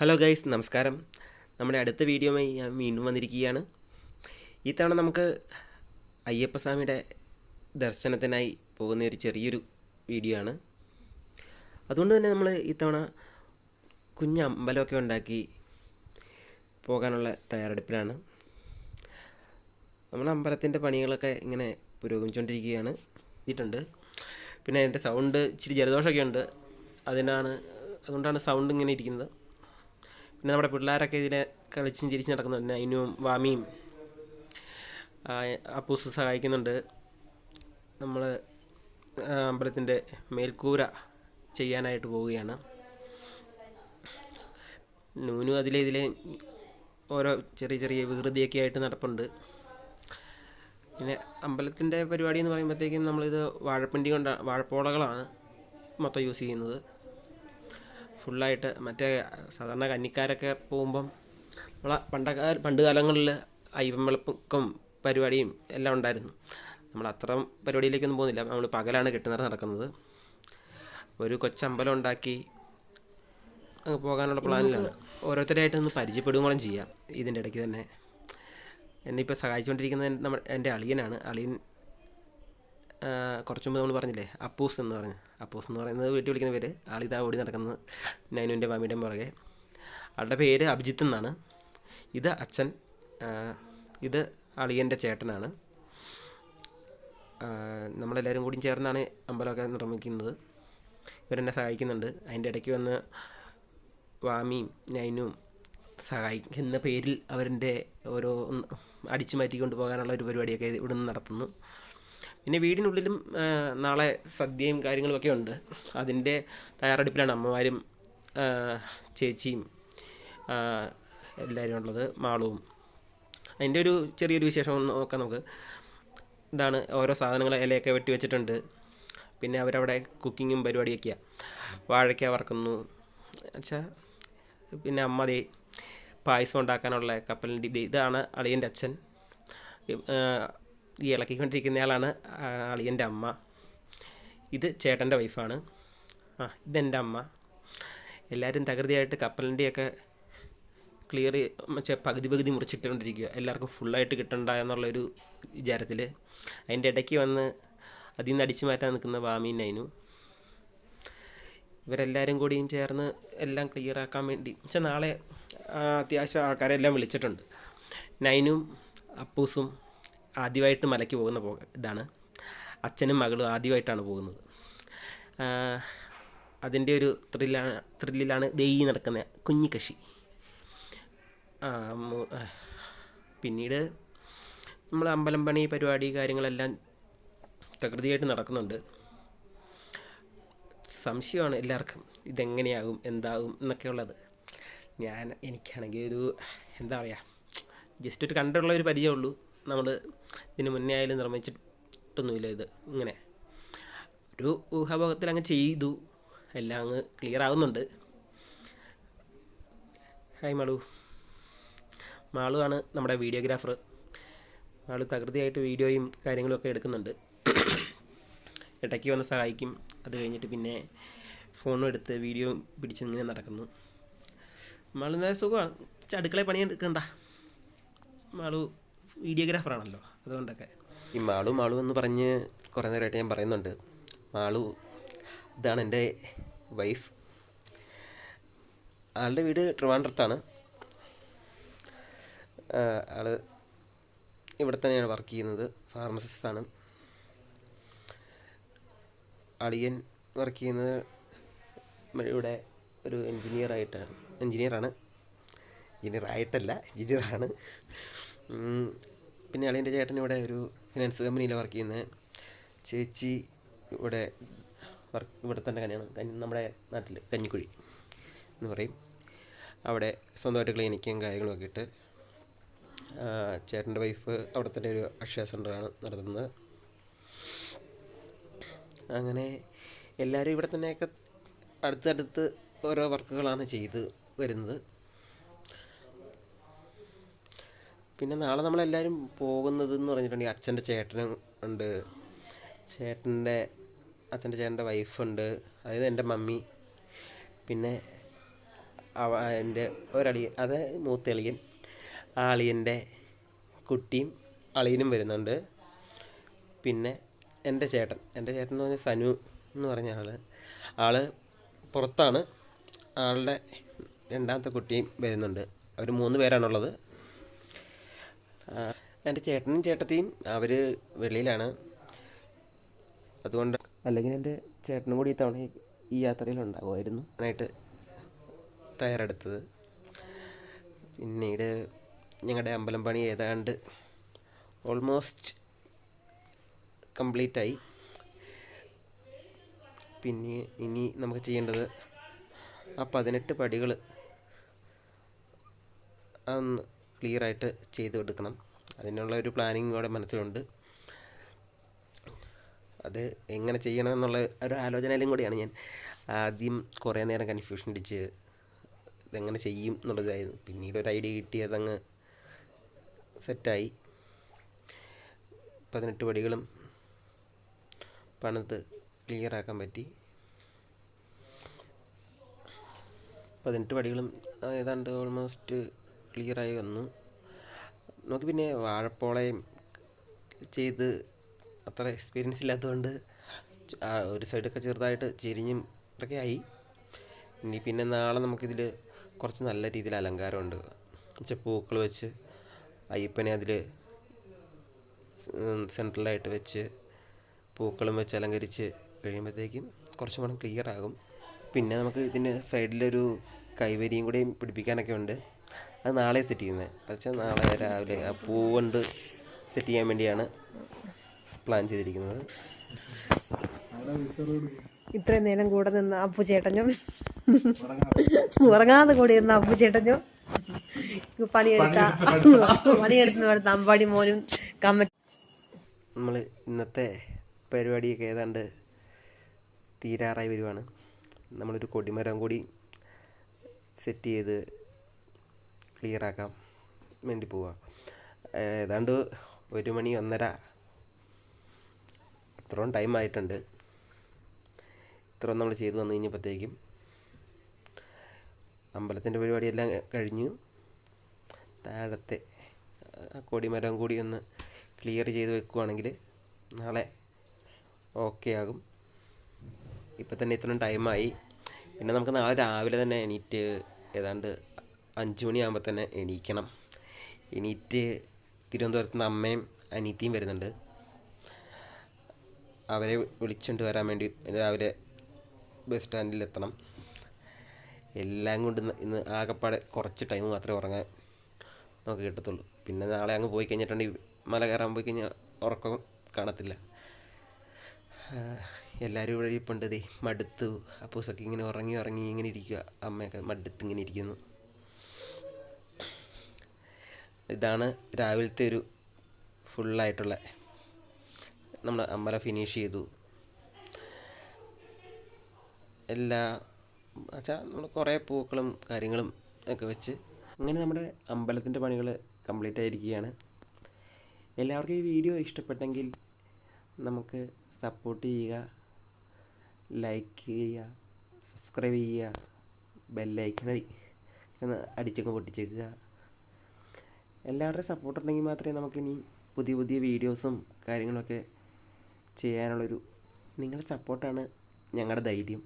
Hello guys നമസ്കാരം. നമ്മുടെ അടുത്ത വീഡിയോയുമായി ഞാൻ വീണ്ടും വന്നിരിക്കുകയാണ്. ഈ തവണ നമുക്ക് അയ്യപ്പസ്വാമിയുടെ ദർശനത്തിനായി പോകുന്ന ഒരു ചെറിയൊരു വീഡിയോ ആണ്. അതുകൊണ്ട് തന്നെ നമ്മൾ ഇത്തവണ കുഞ്ഞ അമ്പലമൊക്കെ ഉണ്ടാക്കി പോകാനുള്ള തയ്യാറെടുപ്പിലാണ്. നമ്മുടെ അമ്പലത്തിന്റെ പണികളൊക്കെ ഇങ്ങനെ പുരോഗമിച്ചുകൊണ്ടിരിക്കുകയാണ്. ഇട്ടുണ്ട് പിന്നെ എന്റെ സൗണ്ട് ഇച്ചിരി ജലദോഷമൊക്കെ ഉണ്ട്. അതിനാണ് അതുകൊണ്ടാണ് സൗണ്ട് ഇങ്ങനെ ഇരിക്കുന്നത്. പിന്നെ നമ്മുടെ പിള്ളേരൊക്കെ ഇതിനെ കളിച്ചും ചിരിച്ചും നടക്കുന്നുണ്ട് അതിനും വാമിയും അപ്പൂസ് സഹായിക്കുന്നുണ്ട്. നമ്മൾ അമ്പലത്തിന്റെ മേൽക്കൂര ചെയ്യാനായിട്ട് പോവുകയാണ്. നൂനും അതിലെ ഇതിലെ ഓരോ ചെറിയ ചെറിയ വികൃതിയൊക്കെ ആയിട്ട് നടപ്പുണ്ട്. പിന്നെ അമ്പലത്തിന്റെ പരിപാടി എന്ന് പറയുമ്പോഴത്തേക്കും നമ്മളിത് വാഴപ്പിണ്ടി കൊണ്ടാണ് വാഴപ്പോളകളാണ് മൊത്തം യൂസ് ചെയ്യുന്നത്. ഫുള്ളായിട്ട് മറ്റേ സാധാരണ കന്നിക്കാരൊക്കെ പോകുമ്പം നമ്മളെ പണ്ടക്കാല പണ്ട് കാലങ്ങളിൽ അയ്യപ്പം വെളുപ്പും പരിപാടിയും എല്ലാം ഉണ്ടായിരുന്നു. നമ്മൾ അത്ര പരിപാടിയിലേക്കൊന്നും പോകുന്നില്ല. നമ്മൾ പകലാണ് കെട്ടുന്നത് നടക്കുന്നത്. ഒരു കൊച്ചമ്പലം ഉണ്ടാക്കി അങ്ങ് പോകാനുള്ള പ്ലാനിലാണ്. ഓരോരുത്തരായിട്ട് ഒന്ന് പരിചയപ്പെടുകയും ചെയ്യാം. ഇതിന്റെ ഇടയ്ക്ക് തന്നെ. എന്നെ ഇപ്പോൾ സഹായിച്ചുകൊണ്ടിരിക്കുന്നത് നമ്മൾ എന്റെ അളിയനാണ്. അളിയൻ കുറച്ച് മുമ്പ് നമ്മൾ പറഞ്ഞില്ലേ അപ്പൂസ് എന്ന് പറഞ്ഞു. അപ്പൂസ് എന്ന് പറയുന്നത് വീട്ടിൽ വിളിക്കുന്ന പേര്. ആളിതാ ഓടി നടക്കുന്നത് നൈനുവിന്റെ മാമിയുടെ പുറകെ. ആളുടെ പേര് അഭിജിത്ത് എന്നാണ്. ഇത് അച്ഛൻ ഇത് അളിയന്റെ ചേട്ടനാണ്. നമ്മളെല്ലാവരും കൂടി ചേർന്നാണ് അമ്പലമൊക്കെ നിർമ്മിക്കുന്നത്. ഇവരെന്നെ സഹായിക്കുന്നുണ്ട്. അതിന്റെ ഇടയ്ക്ക് വന്ന് വാമിയും നൈനും സഹായിക്കുന്ന പേരിൽ അവരുടെ ഓരോ അടിച്ചു മാറ്റിക്കൊണ്ട് പോകാനുള്ള ഒരു പരിപാടിയൊക്കെ ഇവിടുന്ന് നടത്തുന്നു. പിന്നെ വീടിനുള്ളിലും നാളെ സദ്യയും കാര്യങ്ങളുമൊക്കെ ഉണ്ട്. അതിന്റെ തയ്യാറെടുപ്പിലാണ് അമ്മമാരും ചേച്ചിയും എല്ലാവരും ഉള്ളത് മാളവും. അതിന്റെ ഒരു ചെറിയൊരു വിശേഷം നോക്കാം നമുക്ക്. ഇതാണ് ഓരോ സാധനങ്ങൾ ഇലയൊക്കെ വെട്ടി വെച്ചിട്ടുണ്ട്. പിന്നെ അവരവിടെ കുക്കിങ്ങും പരിപാടിയൊക്കെയാണ് വാഴയ്ക്ക വറക്കുന്നു. വെച്ചാൽ പിന്നെ അമ്മ ദേ പായസം ഉണ്ടാക്കാനുള്ള കപ്പലിന്റെ ഇതാണ് അളിയന്റെ അച്ഛൻ. ഈ ഇളക്കിക്കൊണ്ടിരിക്കുന്നയാളാണ് അളിയന്റെ അമ്മ. ഇത് ചേട്ടന്റെ വൈഫാണ് ആ ഇതെന്റെ അമ്മ. എല്ലാവരും തകൃതിയായിട്ട് കപ്പലിന്റെയൊക്കെ ക്ലിയർ മറ്റേ പകുതി പകുതി മുറിച്ചിട്ടുകൊണ്ടിരിക്കുക എല്ലാവർക്കും ഫുള്ളായിട്ട് കിട്ടണ്ട എന്നുള്ളൊരു വിചാരത്തിൽ അതിന്റെ ഇടയ്ക്ക് വന്ന് അതിൽ നിന്ന് അടിച്ചു മാറ്റാൻ നിൽക്കുന്ന വാമീൻ നൈനു. ഇവരെല്ലാവരും കൂടിയും ചേർന്ന് എല്ലാം ക്ലിയർ ആക്കാൻ വേണ്ടി. വെച്ചാൽ നാളെ അത്യാവശ്യം ആൾക്കാരെല്ലാം വിളിച്ചിട്ടുണ്ട്. നൈനും അപ്പൂസും ആദ്യമായിട്ട് മലയ്ക്ക് പോകുന്ന പോ ഇതാണ്. അച്ഛനും മകളും ആദ്യമായിട്ടാണ് പോകുന്നത്. അതിന്റെ ഒരു ത്രില്ലാണ് ത്രില്ലിലാണ് ദേ നടക്കുന്ന കുഞ്ഞിക്കശി പിന്നീട് നമ്മൾ അമ്പലം പണി പരിപാടി കാര്യങ്ങളെല്ലാം തകൃതിയായിട്ട് നടക്കുന്നുണ്ട്. സംശയമാണ് എല്ലാവർക്കും ഇതെങ്ങനെയാകും എന്താകും എന്നൊക്കെയുള്ളത്. ഞാൻ എനിക്കാണെങ്കിൽ ഒരു എന്താ പറയുക ജസ്റ്റ് ഒരു കണ്ടുള്ള ഒരു പരിചയമുള്ളൂ. നമ്മൾ ഇതിന് മുന്നേ ആയാലും നിർമ്മിച്ചിട്ടൊന്നുമില്ല ഇത്. ഇങ്ങനെ. ഒരു ഊഹാഭോഗത്തിൽ അങ്ങ് ചെയ്തു. എല്ലാം അങ്ങ് ക്ലിയർ ആകുന്നുണ്ട് ഹായ് മാളു. ആണ് നമ്മുടെ വീഡിയോഗ്രാഫർ ആൾ തകൃതിയായിട്ട് വീഡിയോയും കാര്യങ്ങളും ഒക്കെ എടുക്കുന്നുണ്ട്. ഇടയ്ക്ക് വന്ന് സഹായിക്കും. അത് കഴിഞ്ഞിട്ട് പിന്നെ ഫോണും എടുത്ത് വീഡിയോ പിടിച്ച് ഇങ്ങനെ നടക്കുന്നു. മാളു സുഖമാണ്. ഇച്ചിരി അടുക്കളയിൽ പണിയെടുക്കണ്ട. മാളു വീഡിയോഗ്രാഫറാണല്ലോ അതുകൊണ്ടൊക്കെ. ഈ മാളു മാളു എന്ന് പറഞ്ഞ് കുറേ നേരമായിട്ട് ഞാൻ പറയുന്നുണ്ട്. മാളു ഇതാണ് എന്റെ വൈഫ് ആളുടെ വീട് ട്രിവാൻഡ്രത്താണ്. ആൾ ഇവിടെ തന്നെയാണ് വർക്ക് ചെയ്യുന്നത്. ഫാർമസിസ്റ്റാണ് അളിയൻ വർക്ക് ചെയ്യുന്നത് ഇവിടെ ഒരു എൻജിനീയറായിട്ടാണ് എൻജിനീയറാണ് എൻജിനീയർ ആയിട്ടല്ല എൻജിനീയറാണ് പിന്നെ അളിയന്റെ ചേട്ടൻ ഇവിടെ ഒരു ഫിനാൻസ് കമ്പനിയിൽ വർക്ക് ചെയ്യുന്നത് ചേച്ചി ഇവിടെ വർക്ക് ഇവിടെ തന്നെ കല്യാണം കഞ്ഞി- നമ്മുടെ നാട്ടിൽ കഞ്ഞിക്കുഴി എന്ന് പറയും. അവിടെ സ്വന്തമായിട്ട് ക്ലിനിക്കും കാര്യങ്ങളൊക്കെ ഇട്ട് ചേട്ടന്റെ വൈഫ് അവിടെ തന്നെ ഒരു അക്ഷയ സെന്ററാണ് നടത്തുന്നത്. അങ്ങനെ എല്ലാവരും ഇവിടെ തന്നെയൊക്കെ അടുത്തടുത്ത് ഓരോ വർക്കുകളാണ് ചെയ്ത് വരുന്നത്. പിന്നെ നാളെ നമ്മളെല്ലാവരും പോകുന്നത് എന്ന് പറഞ്ഞിട്ടുണ്ടെങ്കിൽ അച്ഛന്റെ ചേട്ടനും ഉണ്ട്. ചേട്ടന്റെ അച്ഛന്റെ ചേട്ടന്റെ വൈഫുണ്ട് അതായത് എന്റെ മമ്മി. പിന്നെ അവ എന്റെ ഒരളിയൻ അത് മൂത്തളിയൻ ആ അളിയന്റെ കുട്ടിയും അളിയനും വരുന്നുണ്ട്. പിന്നെ എന്റെ ചേട്ടൻ. എന്റെ ചേട്ടൻ എന്ന് പറഞ്ഞാൽ സനു എന്ന് പറഞ്ഞ ആൾ ആൾ പുറത്താണ്. ആളുടെ രണ്ടാമത്തെ കുട്ടിയും വരുന്നുണ്ട്. അവർ മൂന്ന് പേരാണുള്ളത്. എന്റെ ചേട്ടനും ചേട്ടത്തിയും അവർ വെളിയിലാണ്. അതുകൊണ്ട് അല്ലെങ്കിൽ എന്റെ ചേട്ടനും കൂടി ഇത്തവണ ഈ- യാത്രയിൽ ഉണ്ടാകുമായിരുന്നു ആയിട്ട് തയ്യാറെടുത്തത്. പിന്നീട് ഞങ്ങളുടെ അമ്പലം പണി ഏതാണ്ട് ഓൾമോസ്റ്റ് കംപ്ലീറ്റ് ആയി. പിന്നെ ഇനി നമുക്ക് ചെയ്യേണ്ടത് ആ പതിനെട്ട് പടികൾ അതൊന്ന് ക്ലിയറായിട്ട് ചെയ്തു എടുക്കണം അതിനുള്ള ഒരു പ്ലാനിങ് ഇവിടെ മനസ്സിലുണ്ട്. അത് എങ്ങനെ ചെയ്യണം എന്നുള്ള ഒരു ആലോചനയിലും കൂടിയാണ് ഞാൻ. ആദ്യം കുറേ നേരം കൺഫ്യൂഷൻ അടിച്ച് ഇതെങ്ങനെ ചെയ്യും എന്നുള്ളതായിരുന്നു. പിന്നീട് ഒരു ഐഡിയ കിട്ടി അതങ്ങ് സെറ്റായി പതിനെട്ട് പടികളും പണിത് ക്ലിയർ ആക്കാൻ പറ്റി. പതിനെട്ട് പടികളും ഏതാണ്ട് ഓൾമോസ്റ്റ് ക്ലിയറായി വന്നു. നമുക്ക് പിന്നെ വാഴപ്പോളയും ചെയ്ത് അത്ര എക്സ്പീരിയൻസ് ഇല്ലാത്തതുകൊണ്ട് ഒരു സൈഡൊക്കെ ചെറുതായിട്ട് ചെരിഞ്ഞും ഇതൊക്കെ ആയി. ഇനി പിന്നെ നാളെ നമുക്കിതിൽ കുറച്ച് നല്ല രീതിയിൽ അലങ്കാരമുണ്ട്. വെച്ചാൽ പൂക്കൾ വെച്ച് അയ്യപ്പനെ അതിൽ സെൻട്രലായിട്ട് വെച്ച് പൂക്കളും വെച്ച് അലങ്കരിച്ച് കഴിയുമ്പോഴത്തേക്കും കുറച്ചും കൂടെ ക്ലിയർ ആകും. പിന്നെ നമുക്ക് ഇതിന്റെ സൈഡിലൊരു കൈവരിയും കൂടെയും പിടിപ്പിക്കാനൊക്കെ ഉണ്ട്. അത് നാളെ സെറ്റ് ചെയ്യുന്നത് വെച്ചാൽ നാളെ രാവിലെ ആ പൂ കൊണ്ട് സെറ്റ് ചെയ്യാൻ വേണ്ടിയാണ് പ്ലാൻ ചെയ്തിരിക്കുന്നത്. ഇത്രയും നേരം കൂടെ നിന്ന് അപ്പു ചേട്ടനും. ഉറങ്ങാതെ കൂടി ഇരുന്ന അപ്പു ചേട്ടനും. പണിയെടുത്ത പണിയെടുത്ത് അമ്പാടി മോനും കമ്മ നമ്മൾ ഇന്നത്തെ പരിപാടിയൊക്കെ ഏതാണ്ട് തീരാറായി വരുവാണ്. നമ്മളൊരു കൊടിമരം കൂടി സെറ്റ് ചെയ്ത് ക്ലിയർ ആക്കാൻ വേണ്ടി പോവുക ഏതാണ്ട് ഒരു മണി ഒന്നര. ഇത്രയും ടൈം ആയിട്ടുണ്ട്. ഇത്രയും നമ്മൾ ചെയ്തു വന്നു കഴിഞ്ഞപ്പോഴത്തേക്കും അമ്പലത്തിന്റെ പരിപാടിയെല്ലാം കഴിഞ്ഞു. താഴത്തെ കൊടിമരം കൂടി ഒന്ന് ക്ലിയർ ചെയ്ത് വെക്കുവാണെങ്കിൽ നാളെ ഓക്കെ ആകും. ഇപ്പം തന്നെ ഇത്രയും ടൈമായി പിന്നെ നമുക്ക് നാളെ രാവിലെ തന്നെ എണീറ്റ് ഏതാണ്ട് അഞ്ച് മണിയാകുമ്പോൾ തന്നെ എണീക്കണം. എണീറ്റ് തിരുവനന്തപുരത്ത് നിന്ന് അമ്മയും അനീത്തിയും വരുന്നുണ്ട്. അവരെ വിളിച്ചുകൊണ്ട് വരാൻ വേണ്ടി രാവിലെ ബസ് സ്റ്റാൻഡിൽ എത്തണം എല്ലാം കൊണ്ട് ഇന്ന് ആകെപ്പാടെ കുറച്ച് ടൈം മാത്രമേ ഉറങ്ങാൻ നമുക്ക് കിട്ടത്തുള്ളൂ. പിന്നെ നാളെ അങ്ങ് പോയി കഴിഞ്ഞിട്ടുണ്ടെങ്കിൽ മല കയറാൻ പോയി കഴിഞ്ഞാൽ ഉറക്കം കാണത്തില്ല. എല്ലാവരും ഇവിടെ ഇരിപ്പുണ്ട് ദേ മടുത്തു. അപ്പൂസൊക്കെ ഇങ്ങനെ ഉറങ്ങി ഉറങ്ങി ഇങ്ങനെ ഇരിക്കുക അമ്മയൊക്കെ മടുത്ത് ഇങ്ങനെ ഇരിക്കുന്നു. ഇതാണ് രാവിലത്തെ ഒരു ഫുള്ളായിട്ടുള്ള നമ്മൾ അമ്പല ഫിനിഷ് ചെയ്തു. എല്ലാ വെച്ചാൽ നമ്മൾ കുറേ പൂക്കളും കാര്യങ്ങളും ഒക്കെ വെച്ച് അങ്ങനെ നമ്മുടെ അമ്പലത്തിന്റെ പണികൾ കംപ്ലീറ്റ് ആയിരിക്കുകയാണ്. എല്ലാവർക്കും ഈ വീഡിയോ ഇഷ്ടപ്പെട്ടെങ്കിൽ നമുക്ക് സപ്പോർട്ട് ചെയ്യുക ലൈക്ക് ചെയ്യുക സബ്സ്ക്രൈബ് ചെയ്യുക ബെല്ലൈക്കൺ അടി അടിച്ചൊക്കെ പൊട്ടിച്ചേക്കുക. എല്ലാവരുടെയും സപ്പോർട്ട് ഉണ്ടെങ്കിൽ മാത്രമേ നമുക്കിനി പുതിയ പുതിയ വീഡിയോസും കാര്യങ്ങളൊക്കെ ചെയ്യാനുള്ളൊരു നിങ്ങളുടെ സപ്പോർട്ടാണ് ഞങ്ങളുടെ ധൈര്യം.